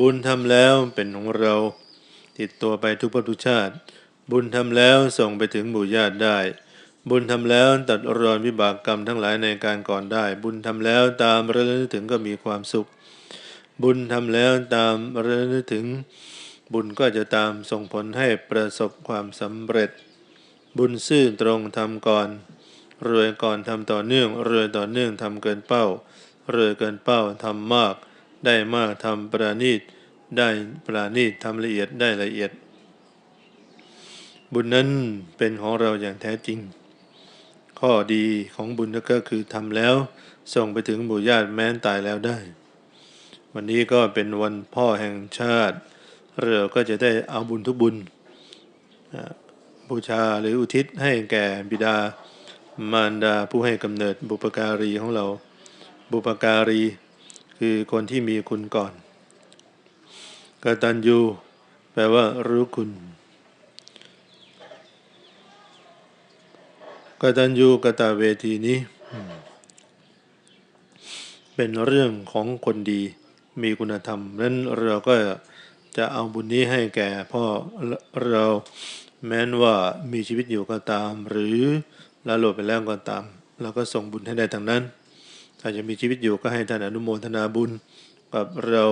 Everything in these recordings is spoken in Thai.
บุญทำแล้วเป็นของเรา ติดตัวไปทุกภพทุกชาติ บุญทำแล้วส่งไปถึงหมู่ญาติได้ บุญทำแล้วตัดรอนวิบากกรรมทั้งหลายในการก่อนได้ บุญทำแล้วตามระลึกถึงก็มีความสุข บุญทำแล้วตามระลึกถึง บุญก็จะตามส่งผลให้ประสบความสำเร็จ บุญซื่อตรงทำก่อนรวยก่อนทำต่อเนื่องรวยต่อเนื่องทำเกินเป้ารวยเกินเป้าทำมาก ได้มากทำประณีตได้ประณีตทำละเอียดได้ละเอียด บุญนั้นเป็นของเราอย่างแท้จริง ข้อดีของบุญก็คือทำแล้ว ส่งไปถึงบุญญาติแม้นตายแล้วได้ วันนี้ก็เป็นวันพ่อแห่งชาติ เราก็จะได้เอาบุญทุกบุญบูชาหรืออุทิศให้แก่บิดามารดาผู้ให้กำเนิดบุปการีของเรา บุปการี คือคนที่มีคุณก่อนกตัญญูแปลว่ารู้คุณกตัญญูกตเวทีนี้ เป็นเรื่องของคนดี มีคุณธรรมนั้นเราก็จะเอาบุญนี้ให้แก่พ่อเราแม้นว่ามีชีวิตอยู่ก็ตาม หรือละโลดไปแล้วก็ตาม เราก็ส่งบุญให้ได้ทั้งนั้น ถ้าจะมีชีวิตอยู่ก็ให้ท่านอนุโมทนาบุญกับเรา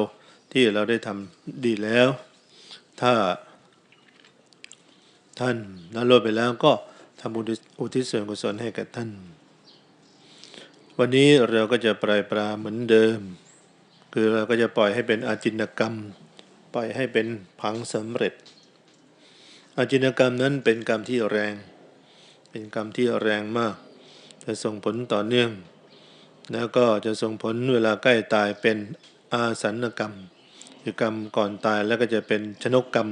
ที่เราได้ทำดีแล้ว ถ้าท่านละโลดไปแล้วก็ทำบุญอุทิศส่วนกุศลให้กับท่าน วันนี้เราก็จะปล่อยปลาเหมือนเดิม คือเราก็จะปล่อยให้เป็นอาจินกรรม ปล่อยให้เป็นผังสำเร็จ อาจินกรรมนั้นเป็นกรรมที่แรง เป็นกรรมที่แรงมาก จะส่งผลต่อเนื่อง แล้วก็จะส่งผลเวลาใกล้ตายเป็นอาสันกรรมคือกรรมก่อนตายแล้วก็จะเป็นชนกกรรม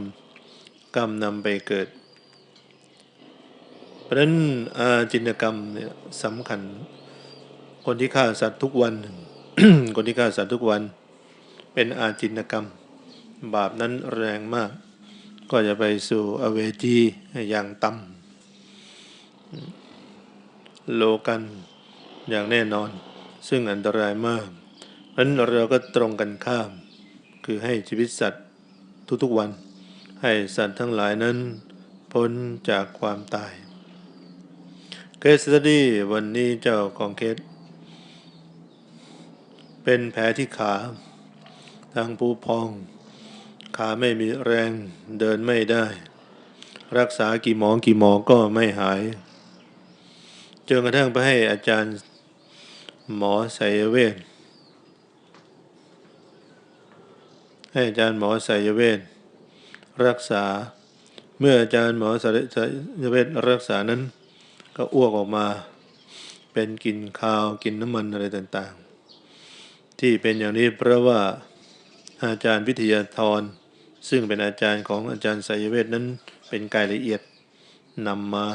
กรรมนำไปเกิด เพราะนั้นอาจินกรรมเนี่ยสำคัญ คนที่ฆ่าสัตว์ทุกวัน คนที่ฆ่าสัตว์ทุกวัน เป็นอาจินกรรม บาปนั้นแรงมาก ก็จะไปสู่อเวจีอย่างต่ำโลกันอย่างแน่นอน ซึ่งอันตรายมากเพราะฉะนั้นเราก็ตรงกันข้าม คือให้ชีวิตสัตว์ทุกๆวัน ให้สัตว์ทั้งหลายนั้น พ้นจากความตาย เคสสตี้วันนี้เจ้าของเคส เป็นแผลที่ขาทางผู้พอง ขาไม่มีแรงเดินไม่ได้ รักษากี่หมอกี่หมอก็ไม่หายจนกระทั่งไปให้อาจารย์ หมอไสยเวชให้อาจารย์หมอไสยเวชรักษา เมื่ออาจารย์หมอไสยเวชรักษานั้น ก็อ้วกออกมา เป็นกลิ่นคาวกลิ่นน้ำมันอะไรต่างๆ ที่เป็นอย่างนี้เพราะว่าอาจารย์วิทยาธรซึ่งเป็นอาจารย์ของอาจารย์ไสยเวทนั้นเป็นกายละเอียดนำมา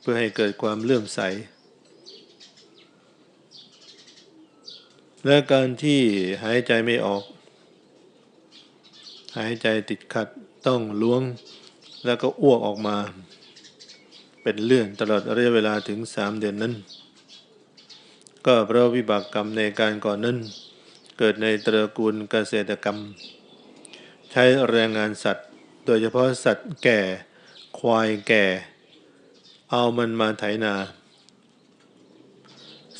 เพื่อให้เกิดความเลื่อมใส และการที่หายใจไม่ออก หายใจติดขัดต้องล้วง แล้วก็อ้วกออกมา เป็นเลื่อนตลอดระยะเวลาถึงสามเดือนนั้น ก็เพราะวิบากกรรมในการก่อนนั้น เกิดในตระกูลเกษตรกรรม ใช้แรงงานสัตว์ โดยเฉพาะสัตว์แก่ ควายแก่ เอามันมาไถนา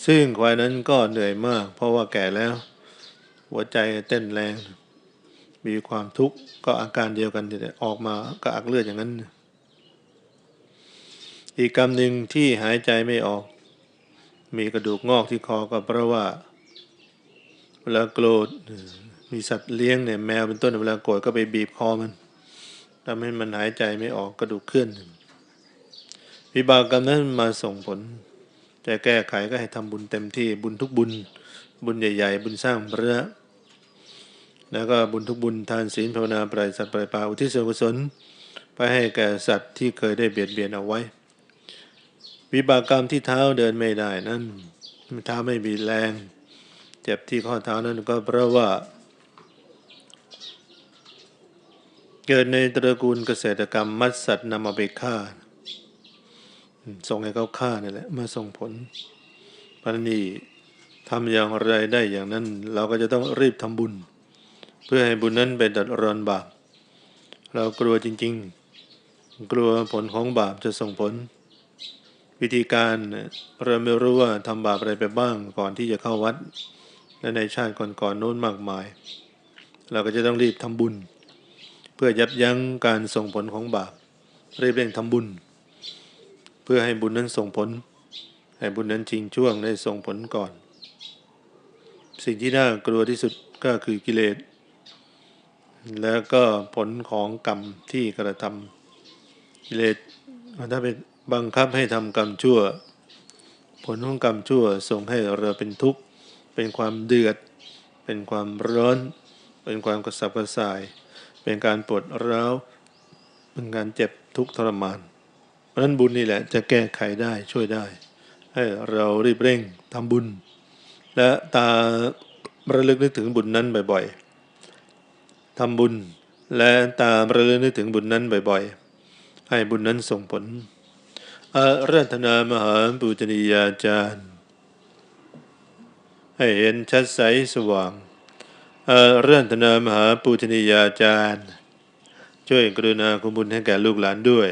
ซึ่งควายนั้นก็เหนื่อยมาก เพราะว่าแก่แล้ว หัวใจเต้นแรง มีความทุกข์ก็อาการเดียวกันแต่ออกมาก็อักเลือดอย่างนั้น อีกกรรมหนึ่งที่หายใจไม่ออก มีกระดูกงอกที่คอก็เพราะว่าเวลาโกรธมีสัตว์เลี้ยงเนี่ยแมวเป็นต้นเวลาโกรธก็ไปบีบคอมันทำให้มันหายใจไม่ออกกระดูกเคลื่อนวิบากกรรมนั้นมาส่งผล จะแก้ไขก็ให้ทำบุญเต็มที่บุญทุกบุญ บุญใหญ่ ๆ บุญสร้างพระแล้วก็บุญทุกบุญทานศีลภาวนาปล่อยสัตว์ปล่อยปลาอุทิศส่วนกุศลไปให้แก่สัตว์ที่เคยได้เบียดเบียนเอาไว้ วิบากกรรมที่เท้าเดินไม่ได้นั้นเท้าไม่มีแรง เจ็บที่ข้อเท้านั้นก็เพราะว่า เกิดในตระกูลเกษตรกรรมมัดสัตว์นำมาไปฆ่า ส่งให้เขาฆ่านี่แหละมาส่งผลพันนี้ทำอย่างไรได้อย่างนั้น เราก็จะต้องรีบทำบุญ เพื่อให้บุญนั้นไปดัดรอนบาปเรากลัวจริง ๆ กลัวผลของบาปจะส่งผล วิธีการเราไม่รู้ว่าทำบาปอะไรไปบ้างก่อนที่จะเข้าวัด และในชาติก่อนๆโน้นมากมาย เราก็จะต้องรีบทำบุญ เพื่อยับยั้งการส่งผลของบาปรีบเร่งทำบุญ พื่อให้บุญนั้นส่งผล ให้บุญนั้นจริงช่วงได้ส่งผลก่อน สิ่งที่น่ากลัวที่สุดก็คือกิเลส แล้วก็ผลของกรรมที่กระทำกิเลสถ้าเป็นบังคับให้ทำกรรมชั่ว ผลของกรรมชั่วส่งให้เราเป็นทุกข์ เป็นความเดือด เป็นความร้อน เป็นความกระสับกระส่าย เป็นการปวดร้าว เป็นการเจ็บทุกข์ทรมาน ราะฉะนั้นบุญนี่แหละจะแก้ไขได้ช่วยได้ ให้เรารีบเร่งทำบุญ และตาระลึกนึกถึงบุญนั้นบ่อยๆทำบุญ และตาระลึกนึกถึงบุญนั้นบ่อยๆ ให้บุญนั้นส่งผลอารัธนามหาปุจนียาจารย์ ให้เห็นชัดใสสว่างอารัธนามหาปุจนียาจารย์ ช่วยกรุณาคุณบุญให้แก่ลูกหลานด้วย